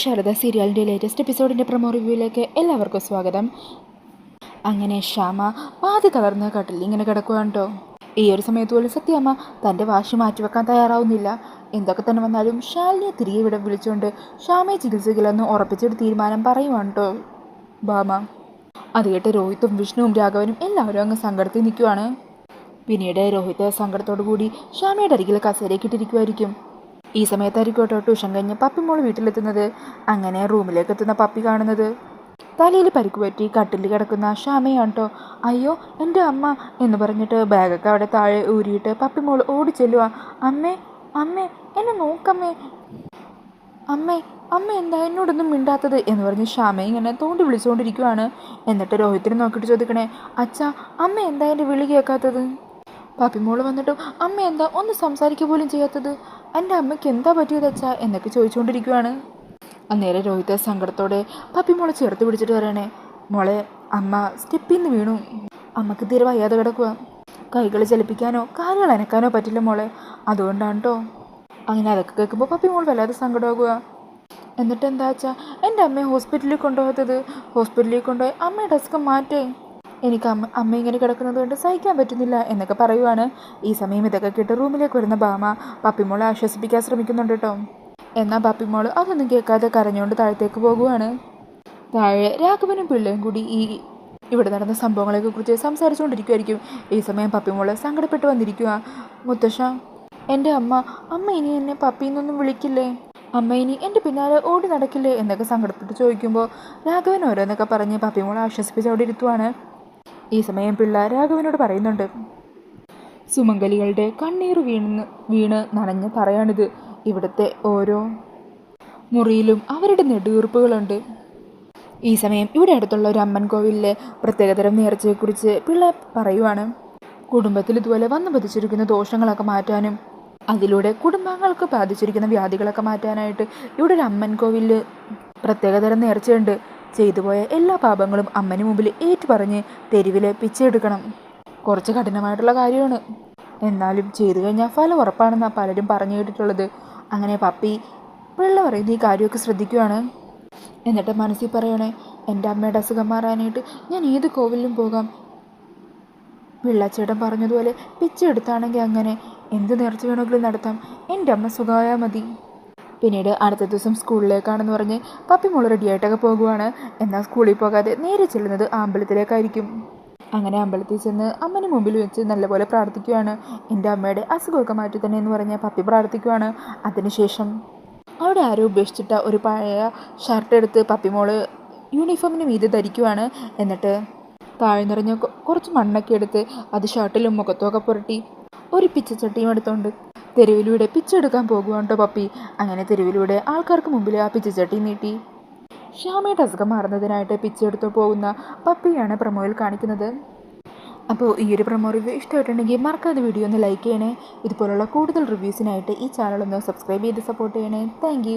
ശാരദ സീരിയലിന്റെ latest എപ്പിസോഡിന്റെ promo റിവ്യൂയിലേക്ക് എല്ലാവർക്കും സ്വാഗതം. അങ്ങനെ ശ്യാമ പാതി കലർന്ന കട്ടിൽ ഇങ്ങനെ കിടക്കുകയാണ്ടോ ഈ ഒരു സമയത്ത് പോലും സത്യമ്മ തന്റെ വാശി മാറ്റിവെക്കാൻ തയ്യാറാവുന്നില്ല. എന്തൊക്കെ തന്നെ വന്നാലും ശാലിനെ തിരികെ ഇവിടെ വിളിച്ചുകൊണ്ട് ശ്യാമയെ ചികിത്സിക്കില്ലെന്ന് ഉറപ്പിച്ചൊരു തീരുമാനം പറയുവാണ്ടോ ബാമ? അത് കേട്ട് രോഹിത്തും വിഷ്ണുവും രാഘവനും എല്ലാവരും അങ്ങ് സങ്കടത്തിൽ നിൽക്കുവാണ്. പിന്നീട് രോഹിത് സങ്കടത്തോടു കൂടി ശ്യാമയുടെ അരികിൽ കസേരയ്ക്ക് ഇട്ടിരിക്കുമായിരിക്കും ഈ സമയത്തായിരിക്കും കേട്ടോ ട്യൂഷൻ കഴിഞ്ഞ് പപ്പി മോൾ വീട്ടിലെത്തുന്നത്. അങ്ങനെ റൂമിലേക്ക് എത്തുന്ന പപ്പി കാണുന്നത്. തലയിൽ പരിക്ക് പറ്റി കട്ടിൽ കിടക്കുന്ന കേട്ടോ അയ്യോ എന്റെ അമ്മ എന്ന് പറഞ്ഞിട്ട് ബാഗൊക്കെ അവിടെ താഴെ ഊരിയിട്ട് പപ്പിമോൾ ഓടി ചെല്ലുക അമ്മേ അമ്മേ എന്നെ നോക്കമ്മേ. അമ്മേ അമ്മ എന്താ എന്നോടൊന്നും മിണ്ടാത്തത്? എന്ന് പറഞ്ഞ് ഷാമ ഇങ്ങനെ തോണ്ടി വിളിച്ചുകൊണ്ടിരിക്കുവാണ്. എന്നിട്ട് രോഹിത്തിനെ നോക്കിയിട്ട് ചോദിക്കണേ അച്ഛ അമ്മ എന്താ എന്റെ വിളി കേൾക്കാത്തത്? പാപ്പിമോൾ വന്നിട്ടും അമ്മ എന്താ ഒന്ന് സംസാരിക്കുക പോലും ചെയ്യാത്തത്? എന്റെ അമ്മയ്ക്ക് എന്താ പറ്റിയത് അച്ഛാ? എന്നൊക്കെ ചോദിച്ചുകൊണ്ടിരിക്കുവാണ്. അന്നേരം രോഹിത സങ്കടത്തോടെ പപ്പി മോളെ ചേർത്ത് പിടിച്ചിട്ട് പറയണേ മോളെ അമ്മ സ്റ്റെപ്പിൽ നിന്ന് വീണു. അമ്മയ്ക്ക് തീരെ വയ്യാതെ കിടക്കുക കൈകൾ ചലിപ്പിക്കാനോ കാലുകൾ അനക്കാനോ പറ്റില്ല മോളെ. അതുകൊണ്ടാണ് കേട്ടോ അങ്ങനെ അതൊക്കെ കേൾക്കുമ്പോൾ പപ്പി മോൾ വല്ലാതെ സങ്കടമാകുക എന്നിട്ട് എന്താ വെച്ചാൽ എന്റെ അമ്മയെ ഹോസ്പിറ്റലിൽ കൊണ്ടുപോകാത്തത്. ഹോസ്പിറ്റലിൽ കൊണ്ടുപോയി അമ്മയുടെ ഡെസ്ക് മാറ്റേ. എനിക്ക് അമ്മ അമ്മ ഇങ്ങനെ കിടക്കുന്നത് കൊണ്ട് സഹിക്കാൻ പറ്റുന്നില്ല എന്നൊക്കെ പറയുവാണ്. ഈ സമയം ഇതൊക്കെ കേട്ട് റൂമിലേക്ക് വരുന്ന ബാമ. പപ്പിമോളെ ആശ്വസിപ്പിക്കാൻ ശ്രമിക്കുന്നുണ്ട് കേട്ടോ. എന്നാൽ പപ്പിമോൾ അതൊന്നും കേൾക്കാതെ കരഞ്ഞുകൊണ്ട് താഴത്തേക്ക് പോകുവാണ്. താഴെ രാഘവനും പിള്ളയും കൂടി ഈ ഇവിടെ നടന്ന സംഭവങ്ങളെയൊക്കെ കുറിച്ച് സംസാരിച്ചുകൊണ്ടിരിക്കുമായിരിക്കും ഈ സമയം പപ്പിമോൾ സങ്കടപ്പെട്ട് വന്നിരിക്കുക മുത്തശ്ശ എന്റെ അമ്മ അമ്മ ഇനി എന്നെ പപ്പിന്നൊന്നും വിളിക്കില്ലേ? അമ്മ ഇനി എന്റെ പിന്നാലെ ഓടി നടക്കില്ലേ എന്നൊക്കെ സങ്കടപ്പെട്ട് ചോദിക്കുമ്പോൾ രാഘവൻ ഓരോന്നൊക്കെ പറഞ്ഞ് പപ്പിമോളെ ആശ്വസിപ്പിച്ച് അവിടെ ഇരുത്തുവാണ്. ഈ സമയം പിള്ള രാഘവനോട് പറയുന്നുണ്ട് സുമംഗലികളുടെ കണ്ണീർ വീണ് വീണ് നനഞ്ഞ പറയാണിത് ഇവിടുത്തെ ഓരോ മുറിയിലും അവരുടെ നെടുവീർപ്പുകളുണ്ട്. ഈ സമയം ഇവിടെ അടുത്തുള്ള ഒരു അമ്മൻ കോവിലിലെ പ്രത്യേകതരം നേർച്ചയെക്കുറിച്ച് പിള്ള പറയുവാണ്. കുടുംബത്തിൽ ഇതുപോലെ വന്നു പതിച്ചിരിക്കുന്ന ദോഷങ്ങളൊക്കെ മാറ്റാനും അതിലൂടെ കുടുംബാംഗങ്ങൾക്ക് ബാധിച്ചിരിക്കുന്ന വ്യാധികളൊക്കെ മാറ്റാനായിട്ട് ഇവിടെ ഒരു അമ്മൻ കോവിലിൽ പ്രത്യേകതരം നേർച്ചയുണ്ട്. ചെയ്തുപോയ എല്ലാ പാപങ്ങളും അമ്മന് മുമ്പിൽ ഏറ്റുപറഞ്ഞ് തെരുവിൽ പിച്ചെടുക്കണം. കുറച്ച് കഠിനമായിട്ടുള്ള കാര്യമാണ്. എന്നാലും ചെയ്തു കഴിഞ്ഞാൽ ഫലം ഉറപ്പാണെന്നാണ് പലരും പറഞ്ഞു കേട്ടിട്ടുള്ളത്. അങ്ങനെ പപ്പി പിള്ള പറയുന്ന ഈ കാര്യമൊക്കെ ശ്രദ്ധിക്കുവാണ്. എന്നിട്ട് മനസ്സിൽ പറയണേ എന്റെ അമ്മയുടെ അസുഖം മാറാനായിട്ട് ഞാൻ ഏത് കോവിലിലും പോകാം? പിള്ളച്ചേട്ടൻ പറഞ്ഞതുപോലെ പിച്ചെടുത്താണെങ്കിൽ അങ്ങനെ എന്ത് നേർച്ച വേണമെങ്കിലും നടത്താം. എന്റെ അമ്മ സുഖമായാൽ മതി. പിന്നീട് അടുത്ത ദിവസം സ്കൂളിലേക്കാണെന്ന് പറഞ്ഞ് പപ്പി മോൾ റെഡിയായിട്ടൊക്കെ പോകുവാണ്. എന്നാൽ സ്കൂളിൽ പോകാതെ നേരെ ചെല്ലുന്നത് അമ്പലത്തിലേക്കായിരിക്കും. അങ്ങനെ അമ്പലത്തിൽ ചെന്ന് അമ്മന് മുമ്പിൽ വെച്ച് നല്ലപോലെ പ്രാർത്ഥിക്കുവാണ്. എന്റെ അമ്മയുടെ അസുഖമൊക്കെ മാറ്റി തന്നെ എന്ന് പറഞ്ഞ് പപ്പി പ്രാർത്ഥിക്കുവാണ്. അതിനുശേഷം അവിടെ ആരും ഉപേക്ഷിച്ചിട്ട ഒരു പഴയ ഷർട്ട് എടുത്ത് പപ്പി പപ്പിമോൾ യൂണിഫോമിന് മീതെ ധരിക്കുവാണ്. എന്നിട്ട് താഴെ നിറഞ്ഞ കുറച്ച് മണ്ണൊക്കെ എടുത്ത് അത് ഷർട്ടിലും മുഖത്തുമൊക്കെ പുരട്ടി ഒരു പിച്ചച്ചട്ടിയും എടുത്തോണ്ട് തെരുവിലൂടെ പിച്ചെടുക്കാൻ കേട്ടോ പപ്പി? അങ്ങനെ തെരുവിലൂടെ ആൾക്കാർക്ക് മുമ്പിൽ ആ പിച്ചച്ചട്ടി നീട്ടി. ശ്യാമയുടെ അസുഖം മാറുന്നതിനായിട്ട് പിച്ചെടുത്ത് പോകുന്ന പപ്പിയാണ് പ്രമോയിൽ കാണിക്കുന്നത്. അപ്പോൾ ഈ ഒരു പ്രമോ റിവ്യൂ ഇഷ്ടമായിട്ടുണ്ടെങ്കിൽ മറക്കാതെ വീഡിയോ ഒന്ന് ലൈക്ക് ചെയ്യണേ. ഇതുപോലുള്ള കൂടുതൽ റിവ്യൂസിനായിട്ട് ഈ ചാനൽ ഒന്ന് സബ്സ്ക്രൈബ് ചെയ്ത് സപ്പോർട്ട് ചെയ്യണേ. താങ്ക്